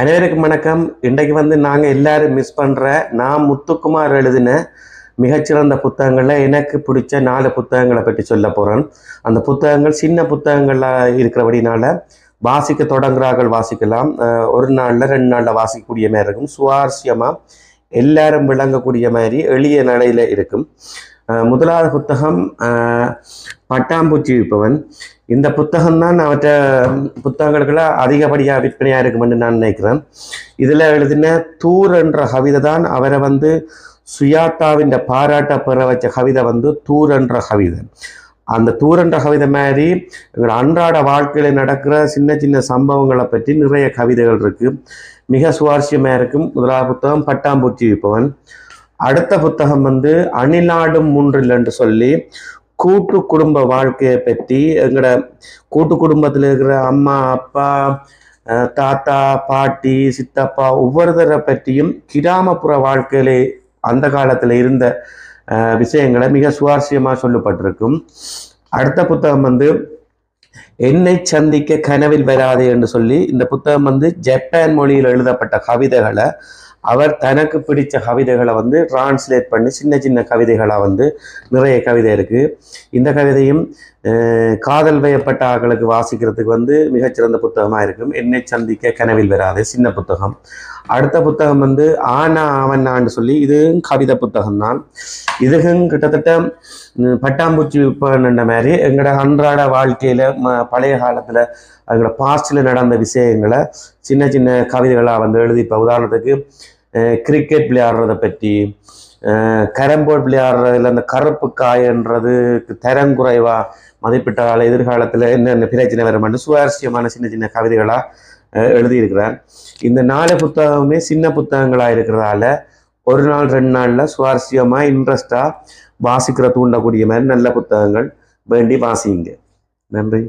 அனைவருக்கும் வணக்கம். இன்றைக்கு வந்து நாங்கள் எல்லாரும் மிஸ் பண்ணுற நான் முத்துக்குமார் எழுதின மிகச்சிறந்த புத்தகங்களில் எனக்கு பிடிச்ச நாலு புத்தகங்களை பற்றி சொல்ல போகிறேன் அந்த புத்தகங்கள் சின்ன புத்தகங்களாக இருக்கிறபடினால வாசிக்க தொடங்குறார்கள் வாசிக்கலாம். ஒரு நாளில் ரெண்டு நாளில் வாசிக்கக்கூடிய மாதிரி இருக்கும். சுவாரஸ்யமாக எல்லாரும் விளங்கக்கூடிய மாதிரி எளிய நிலையில் இருக்கும். முதலாவது புத்தகம் பட்டாம்பூச்சி விற்பவன். இந்த புத்தகம் தான் அவற்ற புத்தகங்களுக்குள்ள அதிகப்படியாக விற்பனையாக இருக்குமென்னு நான் நினைக்கிறேன். இதில் எழுதின தூர் என்ற கவிதை தான் அவரை வந்து சுயாத்தாவின் பாராட்ட பெற வச்ச கவிதை வந்து தூர் என்ற கவிதை. அந்த தூர் என்ற கவிதை மாதிரி எங்களோட அன்றாட வாழ்க்கையில் நடக்கிற சின்ன சின்ன சம்பவங்களை பற்றி நிறைய கவிதைகள் இருக்குது மிக சுவாரஸ்யமாக இருக்கும். முதலாவது புத்தகம் பட்டாம்பூச்சி விற்பவன். அடுத்த புத்தகம் வந்து அணிலாடும் மூன்றில் என்று சொல்லி கூட்டு குடும்ப வாழ்க்கையை பற்றி எங்களோட கூட்டு குடும்பத்தில் இருக்கிற அம்மா அப்பா தாத்தா பாட்டி சித்தப்பா ஒவ்வொருத்தரை பற்றியும் கிராமப்புற வாழ்க்கையிலே அந்த காலத்தில் இருந்த விஷயங்களை மிக சுவாரஸ்யமாக சொல்லப்பட்டிருக்கும். அடுத்த புத்தகம் வந்து என்னை சந்திக்க கனவில் வராதே என்று சொல்லி இந்த புத்தகம் வந்து ஜப்பான் மொழியில் எழுதப்பட்ட கவிதைகளை அவர் தனக்கு பிடித்த கவிதைகளை வந்து டிரான்ஸ்லேட் பண்ணி சின்ன சின்ன கவிதைகளாக வந்து நிறைய கவிதை இருக்குது இந்த கவிதையும் காதல் வயப்பட்ட ஆக்களுக்கு வாசிக்கிறதுக்கு வந்து மிகச்சிறந்த புத்தகமாக இருக்கும். என்னை சந்திக்க கனவில் வராது சின்ன புத்தகம். அடுத்த புத்தகம் வந்து ஆனா ஆவண்ணான்னு சொல்லி இதுவும் கவிதை புத்தகம் தான் இதுவும் கிட்டத்தட்ட பட்டாம்பூச்சி விற்பன்ற மாதிரி எங்களோட அன்றாட வாழ்க்கையில் ம பழைய காலத்தில் எங்களோட பாஸ்டில் நடந்த விஷயங்களை சின்ன சின்ன கவிதைகளாக வந்து எழுதி இப்போ உதாரணத்துக்கு கிரிக்கெட் விளையாடுறத பற்றி கரம்போர்ட் விளையாடுறதுல அந்த கருப்பு காயன்றதுக்கு தரங்குறைவா மதிப்பிட்டால் எதிர்காலத்தில் என்னென்ன பிரச்சனை வருமானு சுவாரஸ்யமான சின்ன சின்ன கவிதைகளாக எழுதியிருக்கிறார். இந்த நாலு புத்தகமே சின்ன புத்தகங்களாக இருக்கிறதால ஒரு நாள் ரெண்டு நாளில் சுவாரஸ்யமாக இன்ட்ரெஸ்டாக வாசிக்கிற தூண்டக்கூடிய மாதிரி நல்ல புத்தகங்கள். வேண்டி வாசிங்க நன்றி.